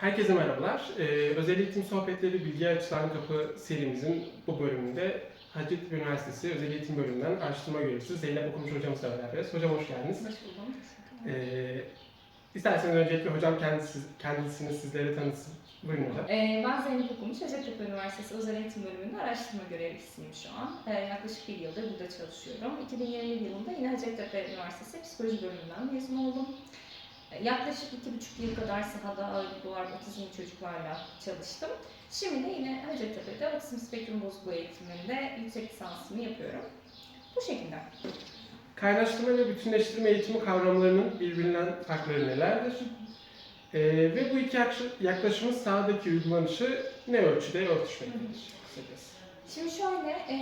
Herkese merhabalar. Ee, Özel Eğitim Sohbetleri Bilgi Açılan Kapı serimizin bu bölümünde Hacettepe Üniversitesi Özel Eğitim Bölümünden araştırma görevlisi Zeynep Okumuş hocamızla beraberiz. Hocam hoş geldiniz. Hoş buldum. Ee, isterseniz öncelikle hocam kendisi, kendisini sizlere tanıtsın. Buyurun hocam. Ee, ben Zeynep Okumuş, Hacettepe Üniversitesi Özel Eğitim Bölümünde araştırma görevlisiyim şu an. Ee, yaklaşık bir yıldır burada çalışıyorum. 2021 yılında yine Hacettepe Üniversitesi Psikoloji Bölümünden mezun oldum. Yaklaşık iki buçuk yıl kadar sahada ağır duvar otizmli çocuklarla çalıştım. Şimdi de yine Hacettepe'de otizm spektrum bozukluğu eğitiminde yüksek lisansımı yapıyorum. Bu şekilde. Kaynaştırma ve bütünleştirme eğitimi kavramlarının birbirinden farkları nelerdir? Ee, ve bu iki yaklaşımın sahadaki uygulanışı ne ölçüde örtüşmektedir? Şimdi şöyle, e,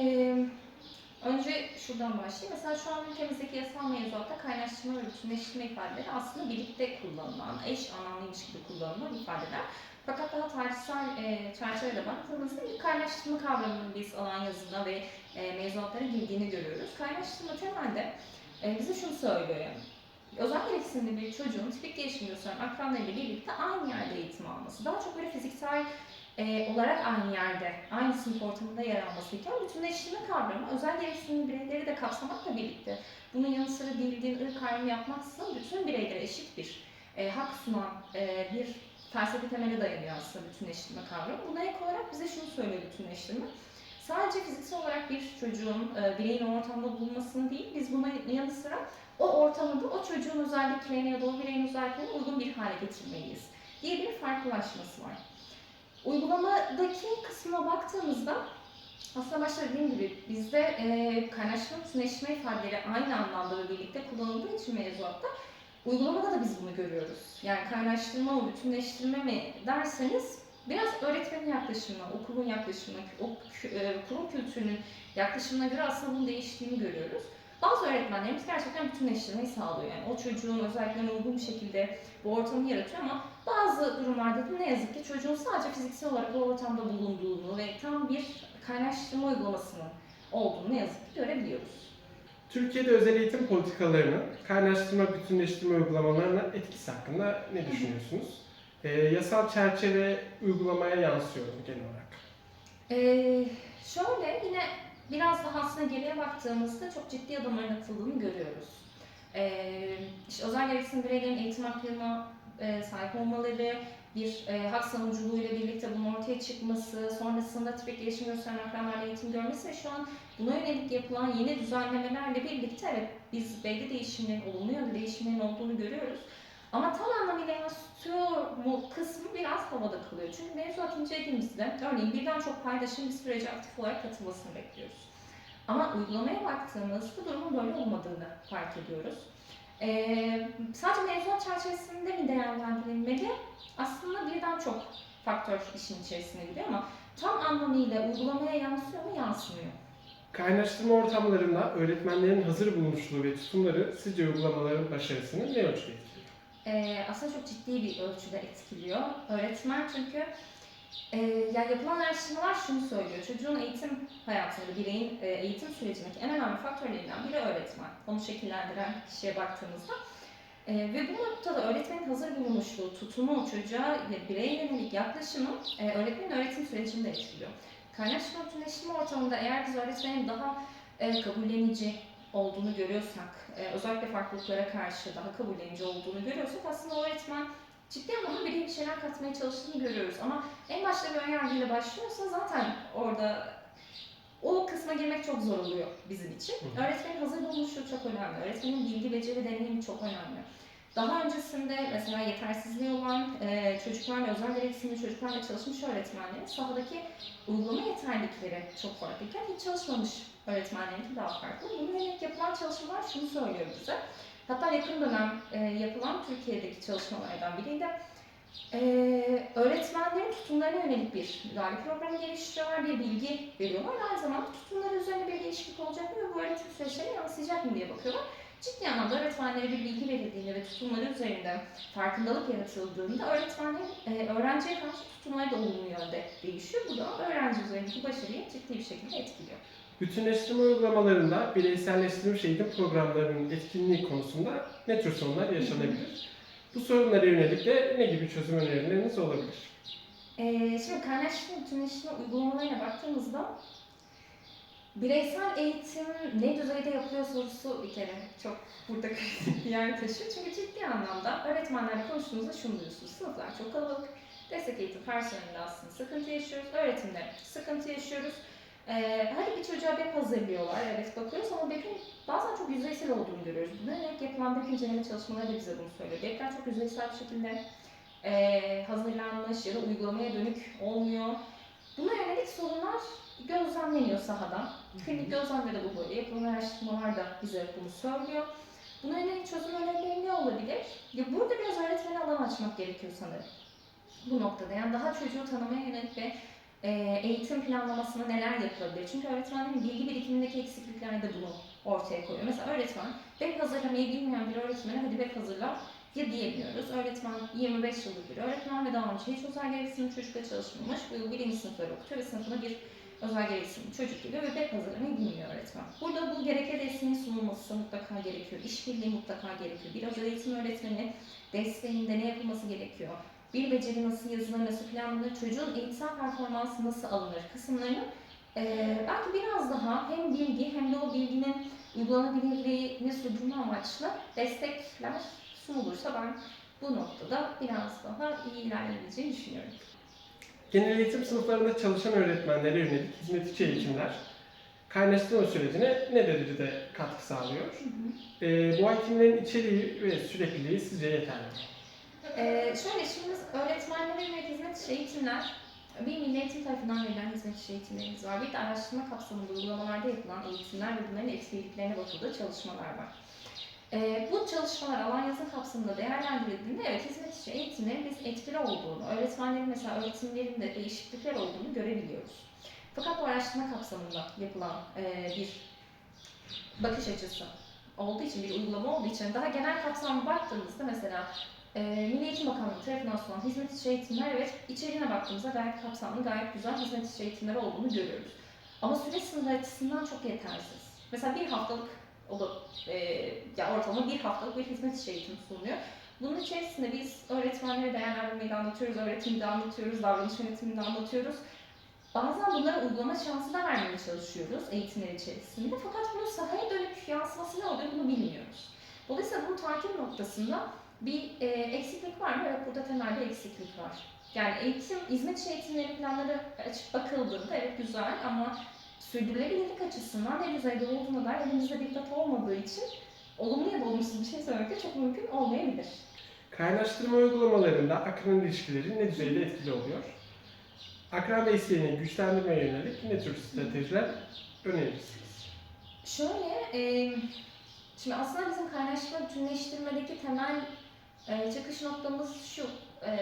önce şuradan başlayayım. Mesela şu an ülkemizdeki yasal mevzuatta kaynaştırma ve bütünleştirme ifadeleri aslında birlikte kullanılan, eş anlamlıymış gibi kullanılan ifadeler. Fakat daha tarihsel e, çerçevede baktığımızda bir kaynaştırma kavramının biz alan yazıda ve e, mevzuatlara girdiğini görüyoruz. Kaynaştırma temelde e, bize şunu söylüyor. Özel gereksinimli bir çocuğun tipik gelişim gösteren akranlarıyla birlikte aynı yerde eğitim alması. Daha çok böyle fiziksel e, olarak aynı yerde, aynı sınıf ortamında yer almasıyken bütünleştirme kavramı özel gereksinimli bireyleri de kapsamakla birlikte bunun yanı sıra dil, din, ırk ayrımı yapmaksızın bütün bireylere eşit bir e, hak sunan e, bir felsefi temele dayanıyor aslında bütünleştirme kavramı. Buna ek olarak bize şunu söylüyor bütünleştirme. Sadece fiziksel olarak bir çocuğun, e, bireyin ortamda bulunmasını değil, biz buna yanı sıra o ortamı da o çocuğun özelliklerine ya da o bireyin özelliklerine uygun bir hale getirmeliyiz diye bir farklılaşması var. Uygulamadaki kısmına baktığımızda aslında başta dediğim gibi bizde e, kaynaşma bütünleşme ifadeleri aynı anlamda ve birlikte kullanıldığı için mevzuatta uygulamada da biz bunu görüyoruz. Yani kaynaştırma mı, bütünleştirme mi derseniz biraz öğretmenin yaklaşımına, okulun yaklaşımına, o, kü- e, kurum kültürünün yaklaşımına göre aslında bunun değiştiğini görüyoruz. Bazı öğretmenlerimiz gerçekten bütünleştirmeyi sağlıyor. Yani o çocuğun özelliklerine uygun bir şekilde bu ortamı yaratıyor ama bazı durumlarda da ne yazık ki çocuğun sadece fiziksel olarak o ortamda bulunduğunu ve tam bir kaynaştırma uygulamasının olduğunu ne yazık ki görebiliyoruz. Türkiye'de özel eğitim politikalarının kaynaştırma, bütünleştirme uygulamalarına etkisi hakkında ne düşünüyorsunuz? Ee, yasal çerçeve uygulamaya yansıyor genel olarak? Ee, şöyle yine biraz daha aslında geriye baktığımızda çok ciddi adımların atıldığını görüyoruz. Ee, işte özel gereksinim bireylerin eğitim haklarına e, sahip olmaları, bir e, hak savunuculuğuyla birlikte bunun ortaya çıkması, sonrasında tipik gelişim gösteren akranlarla eğitim görmesi ve şu an buna yönelik yapılan yeni düzenlemelerle birlikte evet biz belli değişimlerin, olumlu yönde değişimlerin olduğunu görüyoruz. Ama tam anlamıyla yansıtıyor mu kısmı biraz havada kalıyor. Çünkü mevzuat incelediğimizde örneğin birden çok paydaşın bir sürece aktif olarak katılmasını bekliyoruz. Ama uygulamaya baktığımızda durumun böyle olmadığını fark ediyoruz. Ee, sadece mevzuat çerçevesinde mi değerlendirilmeli? Aslında birden çok faktör işin içerisine giriyor ama tam anlamıyla uygulamaya yansıyor mu yansımıyor. Kaynaştırma ortamlarında öğretmenlerin hazır bulunuşluğu ve tutumları sizce uygulamaların başarısını ne ölçüde Ee, aslında çok ciddi bir ölçüde etkiliyor. Öğretmen çünkü e, yani yapılan araştırmalar şunu söylüyor. Çocuğun eğitim hayatında, bireyin e, eğitim sürecindeki en önemli faktörlerinden biri öğretmen. Onu şekillendiren kişiye baktığımızda. E, ve bu noktada öğretmenin hazır bulunuşluğu, tutumu, çocuğa ve bireye yönelik yaklaşımı e, öğretmenin öğretim sürecini de etkiliyor. Kaynaşma bütünleşme ortamında eğer biz öğretmenin daha e, kabullenici olduğunu görüyorsak, e, özellikle farklılıklara karşı daha kabullenici olduğunu görüyorsak aslında o öğretmen ciddi anlamda bireye bir şeyler katmaya çalıştığını görüyoruz. Ama en başta bir önyargıyla başlıyorsa zaten orada o kısma girmek çok zor oluyor bizim için. Hı hı. Öğretmenin hazır bulunuşu çok önemli. Öğretmenin bilgi, beceri, deneyimi çok önemli. Daha öncesinde mesela yetersizliği olan e, çocuklarla, özel gereksinimli çocuklarla çalışmış öğretmenlerin sahadaki uygulama yeterlilikleri çok farklıyken hiç çalışmamış öğretmenlerinki daha farklı. Buna yönelik yapılan çalışmalar şunu söylüyor bize. Hatta yakın dönem e, yapılan Türkiye'deki çalışmalardan biriydi. E, öğretmenlerin tutumlarına yönelik bir müdahale programı geliştiriyorlar, bir bilgi veriyorlar. Aynı zamanda tutumları üzerine bir değişiklik olacak mı ve bu öğretim süreçlerine yansıyacak mı diye bakıyorlar. Ciddi anlamda öğretmenlere bir bilgi verildiğinde ve tutumları üzerinde farkındalık yaratıldığında öğretmenlerin e, öğrenciye karşı tutumları da olumlu yönde değişiyor. Bu da öğrenci üzerindeki başarıyı ciddi bir şekilde etkiliyor. Bütünleştirme uygulamalarında bireyselleştirilmiş eğitim programlarının etkinliği konusunda ne tür sorunlar yaşanabilir? Bu sorunlara yönelik de ne gibi çözüm önerileriniz olabilir? Ee, şimdi kaynaştırma bütünleştirme uygulamalarına baktığımızda bireysel eğitim ne düzeyde yapılıyor sorusu bir kere çok burada kritik bir yer taşıyor. Çünkü ciddi anlamda öğretmenlerle konuştuğumuzda şunu duyuyorsunuz. Sınıflar çok kalabalık. Destek eğitim personelinde aslında sıkıntı yaşıyoruz. Öğretimde sıkıntı yaşıyoruz. Ee, hadi bir çocuğa BEP hazırlıyorlar. Evet bakıyoruz ama BEP'in bazen çok yüzeysel olduğunu görüyoruz. Buna yönelik yapılan BEP inceleme çalışmaları da bize bunu söylüyor. BEP'ler çok yüzeysel bir şekilde e, hazırlanmış ya da uygulamaya dönük olmuyor. Buna yönelik sorunlar gözlemleniyor sahada. Klinik gözlemde de bu böyle. Yapılan araştırmalar da bize bunu söylüyor. Buna yönelik çözüm önerileri ne olabilir? Ya burada biraz öğretmene alan açmak gerekiyor sanırım. Bu noktada yani daha çocuğu tanımaya yönelik ve e, eğitim planlamasında neler yapılabilir? Çünkü öğretmenlerin bilgi birikimindeki eksiklikler de bunu ortaya koyuyor. Mesela öğretmen web hazırlamayı bilmeyen bir öğretmene hadi web hazırla ya diyemiyoruz. Öğretmen 25 yıllık bir öğretmen ve daha önce hiç özel gereksinimli çocukla çalışmamış. Bu yıl birinci sınıfları okutuyor ve sınıfına bir özel gereksinimli çocuk geliyor ve web hazırlamayı bilmiyor öğretmen. Burada bu gereke desteğin sunulması mutlaka gerekiyor. İşbirliği mutlaka gerekiyor. Bir özel eğitim öğretmeni desteğinde ne yapılması gerekiyor? Bir beceri nasıl yazılır, nasıl planlanır, çocuğun eğitsel performansı nasıl alınır kısımlarını eee belki biraz daha hem bilgi hem de o bilginin uygulanabilirliğini sürdürme amaçlı destekler sunulursa ben bu noktada biraz daha iyi ilerleyebileceğini düşünüyorum. Genel eğitim sınıflarında çalışan öğretmenlere yönelik hizmet içi eğitimler kaynaştırma sürecine ne derecede katkı sağlıyor? Ee, bu eğitimlerin içeriği ve sürekliliği sizce yeterli mi? Ee, şöyle şimdi öğretmenlere yönelik hizmet içi eğitimler bir Milli Eğitim tarafından verilen hizmet eğitimlerimiz var. Bir de araştırma kapsamında uygulamalarda yapılan eğitimler ve bunların etkiliklerine bakıldığı çalışmalar var. Ee, bu çalışmalar alan yazım kapsamında değerlendirildiğinde evet hizmet içi eğitimlerin biz etkili olduğunu, öğretmenlerin mesela öğretimlerinde değişiklikler olduğunu görebiliyoruz. Fakat bu araştırma kapsamında yapılan e, bir bakış açısı olduğu için, bir uygulama olduğu için daha genel kapsamlı baktığımızda mesela e, Milli Eğitim Bakanlığı tarafından sunulan hizmet içi eğitimler evet içeriğine baktığımızda gayet kapsamlı, gayet güzel hizmet içi eğitimler olduğunu görüyoruz. Ama süre sınırı açısından çok yetersiz. Mesela bir haftalık o da e, ya ortalama bir haftalık bir hizmet içi eğitim sunuyor. Bunun içerisinde biz öğretmenlere değerlendirmeyi de anlatıyoruz, öğretimi de anlatıyoruz, davranış yönetimini de anlatıyoruz. Bazen bunlara uygulama şansı da vermeye çalışıyoruz eğitimler içerisinde. Fakat bunun sahaya dönük yansıması ne oluyor bunu bilmiyoruz. Dolayısıyla bunun takip noktasında bir e, eksiklik var mı? Evet burada temel bir eksiklik var. Yani eğitim, hizmet içi planları açıp bakıldığında evet güzel ama sürdürülebilirlik açısından ne düzeyde olduğuna dair elimizde bir data olmadığı için olumlu ya da olumsuz bir şey söylemek de çok mümkün olmayabilir. Kaynaştırma uygulamalarında akran ilişkileri ne düzeyde etkili oluyor? Akran desteğini güçlendirmeye yönelik ne tür stratejiler önerirsiniz? Şöyle, e, şimdi aslında bizim kaynaşma bütünleştirmedeki temel e, çıkış noktamız şu, e,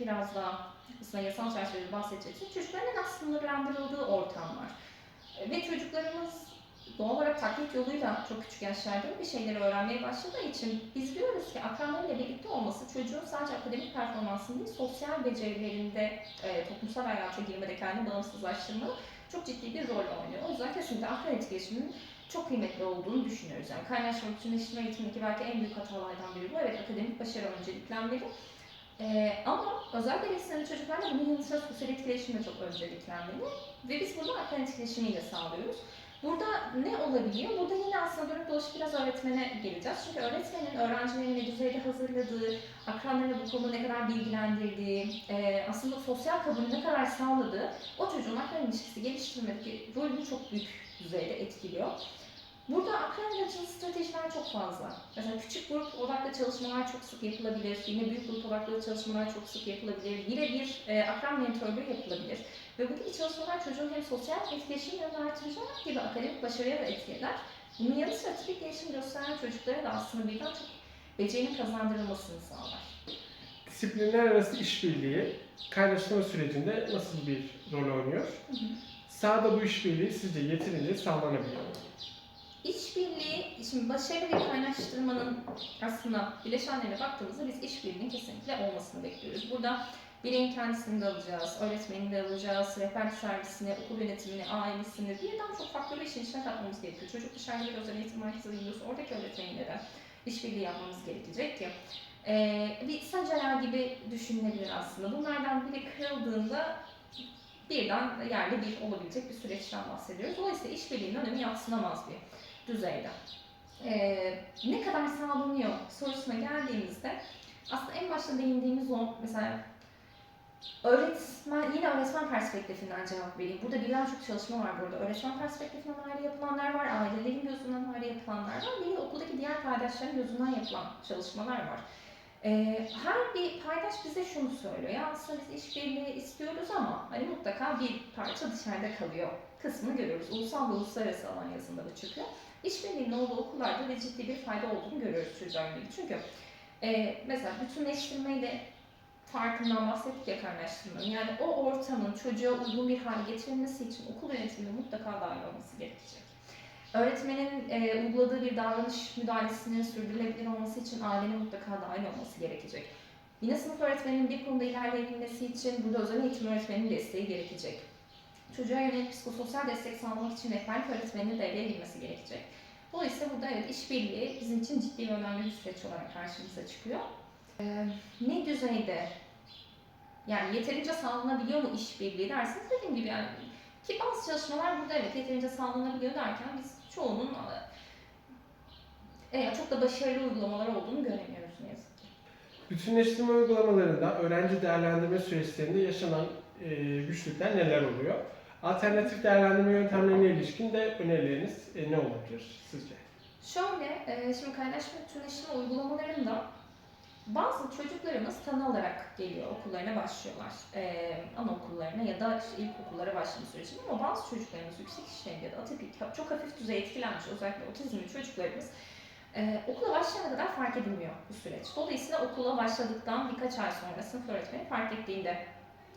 biraz daha aslında yasal çerçevede bahsedeceksek, çocukların az sınırlandırıldığı ortamlar. E, ve çocuklarımız doğal olarak taklit yoluyla çok küçük yaşlarda bir şeyleri öğrenmeye başladığı için biz diyoruz ki akranlarıyla birlikte olması çocuğun sadece akademik performansının değil, sosyal becerilerinde e, toplumsal hayata girmede kendini bağımsızlaştırma çok ciddi bir rol oynuyor. O yüzden kesinlikle akran etkileşiminin çok kıymetli olduğunu düşünüyoruz. Yani kaynaşma bütünleştirme eğitimindeki belki en büyük hatalardan biri bu. Evet akademik başarı önceliklenmeli. Ee, ama özel gereksinimli çocuklarla bunun yanı sıra sosyal etkileşim çok önceliklenmeli. Ve biz bunu akran etkileşimiyle sağlıyoruz. Burada ne olabiliyor? Burada yine aslında dönüp dolaşıp biraz öğretmene geleceğiz. Çünkü öğretmenin öğrencilerini ne düzeyde hazırladığı, akranlarını bu konuda ne kadar bilgilendirdiği, e, aslında sosyal kabulü ne kadar sağladığı o çocuğun akran ilişkisi geliştirmedeki rolünü çok büyük düzeyde etkiliyor. Burada akran ilişkili stratejiler çok fazla. Mesela küçük grup odaklı çalışmalar çok sık yapılabilir. Yine büyük grup odaklı çalışmalar çok sık yapılabilir. Yine bir e, akran mentörlüğü yapılabilir. Ve bu gibi çalışmalar çocuğun hem sosyal etkileşim yönünü artıracak gibi akademik başarıya da etki eder. Bunun yanı sıra tipik gelişim gösteren çocuklara da aslında birden çok becerinin kazandırılmasını sağlar. Disiplinler arası işbirliği kaynaştırma sürecinde nasıl bir rol oynuyor? Sahada bu işbirliği sizce yeterince sağlanabiliyor mu? İşbirliği, şimdi başarılı bir kaynaştırmanın aslında bileşenlerine baktığımızda biz işbirliğinin kesinlikle olmasını bekliyoruz. Burada bireyin kendisini de alacağız, öğretmenini de alacağız, rehberlik servisini, okul yönetimini, ailesini, birden çok faktörü işin içine katmamız gerekiyor. Çocuk dışarıda bir özel eğitim merkezi gidiyorsa oradaki öğretmenlere, işbirliği yapmamız gerekecek ki e, bir sacalar gibi düşünülebilir aslında. Bunlardan biri kırıldığında birden yerde bir olabilecek bir süreçten bahsediyoruz. Dolayısıyla işbirliğinin önemi yatsınamaz bir düzeyde. Ee, ne kadar sağlanıyor sorusuna geldiğimizde aslında en başta değindiğimiz o mesela öğretmen, yine öğretmen perspektifinden cevap vereyim. Burada birden çok çalışma var burada. Öğretmen perspektifinden ayrı yapılanlar var, ailelerin gözünden ayrı yapılanlar var, bir okuldaki diğer paydaşların gözünden yapılan çalışmalar var. Ee, her bir paydaş bize şunu söylüyor. Ya aslında biz işbirliği istiyoruz ama hani mutlaka bir parça dışarıda kalıyor kısmını görüyoruz. Ulusal ve uluslararası alan yazında bu çıkıyor. İşbirliğinin olduğu okullarda da ciddi bir fayda olduğunu görüyoruz yönelik. Çünkü e, mesela bütünleştirmeyle farkından bahsettik ya kaynaştırmanın. Yani o ortamın çocuğa uygun bir hale getirilmesi için okul yönetiminde mutlaka dahil olması gerekecek. Öğretmenin e, uyguladığı bir davranış müdahalesinin sürdürülebilir olması için ailenin mutlaka dahil olması gerekecek. Yine sınıf öğretmeninin bir konuda ilerleyebilmesi için burada özel eğitim öğretmeninin desteği gerekecek. Çocuğa yönelik psikososyal destek sağlamak için rehberlik öğretmeninin devreye girmesi gerekecek. Dolayısıyla burada evet işbirliği bizim için ciddi ve önemli bir süreç olarak karşımıza çıkıyor. Ee, ne düzeyde yani yeterince sağlanabiliyor mu işbirliği derseniz dediğim gibi yani ki bazı çalışmalar burada evet yeterince sağlanabiliyor derken biz çoğunun e, çok da başarılı uygulamalar olduğunu göremiyoruz ne yazık ki. Bütünleştirme uygulamalarında öğrenci değerlendirme süreçlerinde yaşanan e, güçlükler neler oluyor? Alternatif değerlendirme yöntemlerine ilişkin de önerileriniz e, ne olabilir sizce? Şöyle, e, şimdi kaynaşma bütünleştirme uygulamalarında bazı çocuklarımız tanı olarak geliyor, okullarına başlıyorlar. E, anaokullarına ya da ilkokullara başlama sürecinde ama bazı çocuklarımız yüksek işlem ya da atipik, çok hafif düzey etkilenmiş özellikle otizmli çocuklarımız e, okula başlayana kadar fark edilmiyor bu süreç. Dolayısıyla okula başladıktan birkaç ay sonra sınıf öğretmeni fark ettiğinde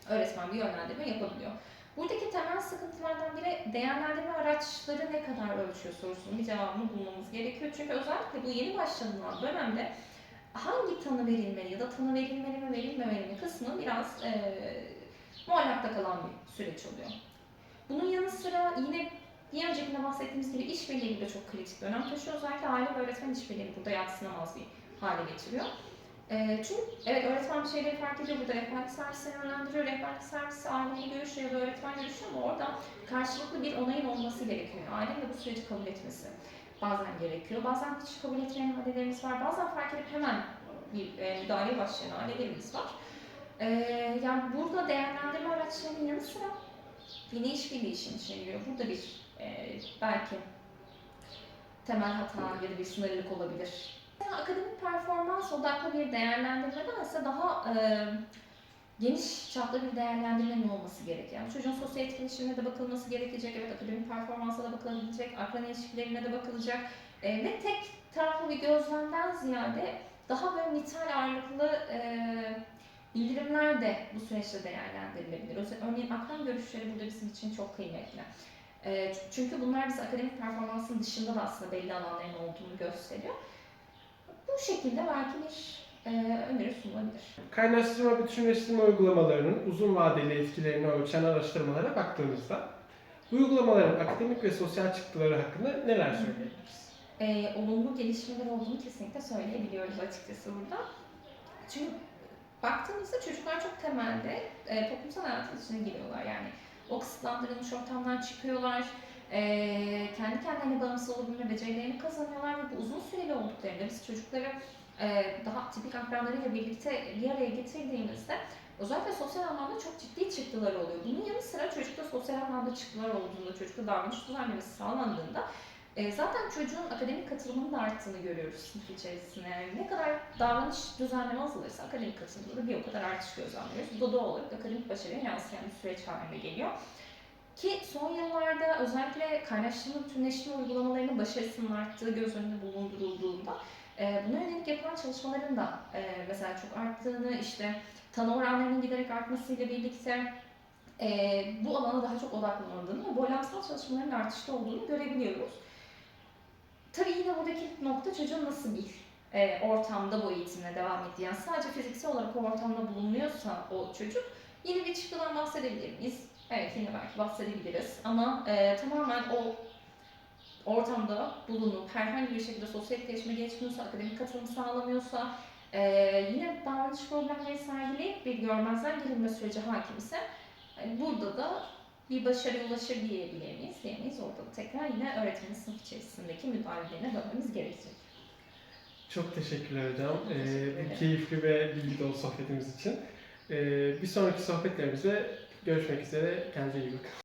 öğretmen bir yönlendirme yapabiliyor. Buradaki temel sıkıntılardan biri değerlendirme araçları ne kadar ölçüyor sorusunun bir cevabını bulmamız gerekiyor. Çünkü özellikle bu yeni başlanılan dönemde hangi tanı verilmeli ya da tanı verilmeli mi verilmemeli mi kısmı biraz e, muallakta kalan bir süreç oluyor. Bunun yanı sıra yine bir öncekinde bahsettiğimiz gibi işbirliği de çok kritik bir önem taşıyor. Özellikle aile ve öğretmen işbirliği burada yatsınamaz bir hale getiriyor. E, çünkü evet öğretmen bir şeyleri fark ediyor. Burada rehberlik servisini yönlendiriyor. Rehberlik servisi aileyle görüşüyor ya da öğretmen görüşüyor ama orada karşılıklı bir onayın olması gerekiyor. Ailenin de bu süreci kabul etmesi bazen gerekiyor. Bazen hiç kabul etmeyen ailelerimiz var. Bazen fark edip hemen bir e, müdahaleye başlayan ailelerimiz var. E, yani burada değerlendirme araçlarının yanı sıra yine işbirliği işin içine giriyor. Burada bir e, belki temel hata ya da bir sınırlılık olabilir. Yani akademik performans odaklı bir değerlendirmeden ise daha e, geniş çaplı bir değerlendirmenin olması gerekiyor. Yani çocuğun sosyal etkileşimine de bakılması gerekecek, evet akademik performansa da bakılabilecek, akran ilişkilerine de bakılacak e, ve tek taraflı bir gözlemden ziyade daha böyle nitel ağırlıklı e, bildirimler de bu süreçte değerlendirilebilir. Örneğin akran görüşleri burada bizim için çok kıymetli. E, çünkü bunlar bize akademik performansın dışında da aslında belli alanların olduğunu gösteriyor. Bu şekilde belki bir e, öneri sunulabilir. Kaynaştırma bütünleştirme uygulamalarının uzun vadeli etkilerini ölçen araştırmalara baktığımızda bu uygulamaların akademik ve sosyal çıktıları hakkında neler söyleyebiliriz? e, olumlu gelişmeler olduğunu kesinlikle söyleyebiliyoruz açıkçası burada. Çünkü baktığımızda çocuklar çok temelde e, toplumsal hayatın içine giriyorlar. Yani o kısıtlandırılmış ortamdan çıkıyorlar. e, kendi kendilerine bağımsız olabilme becerilerini kazanıyorlar ve bu uzun süreli olduklarında biz çocukları e, daha tipik akranlarıyla birlikte bir araya getirdiğimizde özellikle sosyal anlamda çok ciddi çıktılar oluyor. Bunun yanı sıra çocukta sosyal anlamda çıktılar olduğunda, çocukta davranış düzenlemesi sağlandığında e, zaten çocuğun akademik katılımının da arttığını görüyoruz sınıf içerisinde. Ne kadar davranış düzenleme azalırsa akademik katılımda da bir o kadar artış gözlemliyoruz. Bu da olarak akademik başarıya yansıyan bir süreç haline geliyor. Ki son yıllarda özellikle kaynaştırma bütünleştirme uygulamalarının başarısının arttığı göz önünde bulundurulduğunda e, buna yönelik yapılan çalışmaların da e, mesela çok arttığını, işte tanı oranlarının giderek artmasıyla birlikte e, bu alana daha çok odaklanıldığını ve boylamsal çalışmaların artışta olduğunu görebiliyoruz. Tabii yine buradaki nokta çocuğun nasıl bir e, ortamda bu eğitimine devam ettiği. Yani sadece fiziksel olarak o ortamda bulunuyorsa o çocuk yine bir çıktıdan bahsedebilir miyiz? Evet yine belki bahsedebiliriz ama e, tamamen o ortamda bulunup herhangi bir şekilde sosyal etkileşime geçmiyorsa, akademik katılım sağlamıyorsa, e, yine davranış problemleri sergileyip bir görmezden gelinme süreci hakim ise e, burada da bir başarıya ulaşır diyebilir miyiz? Diyemeyiz. Orada da tekrar yine öğretmenin sınıf içerisindeki müdahalelerine dönmemiz gerekecek. Çok teşekkürler hocam. Ee, Teşekkür ederim. keyifli ve bilgi dolu sohbetimiz için. Ee, bir sonraki sohbetlerimizde görüşmek üzere. Kendinize iyi bakın.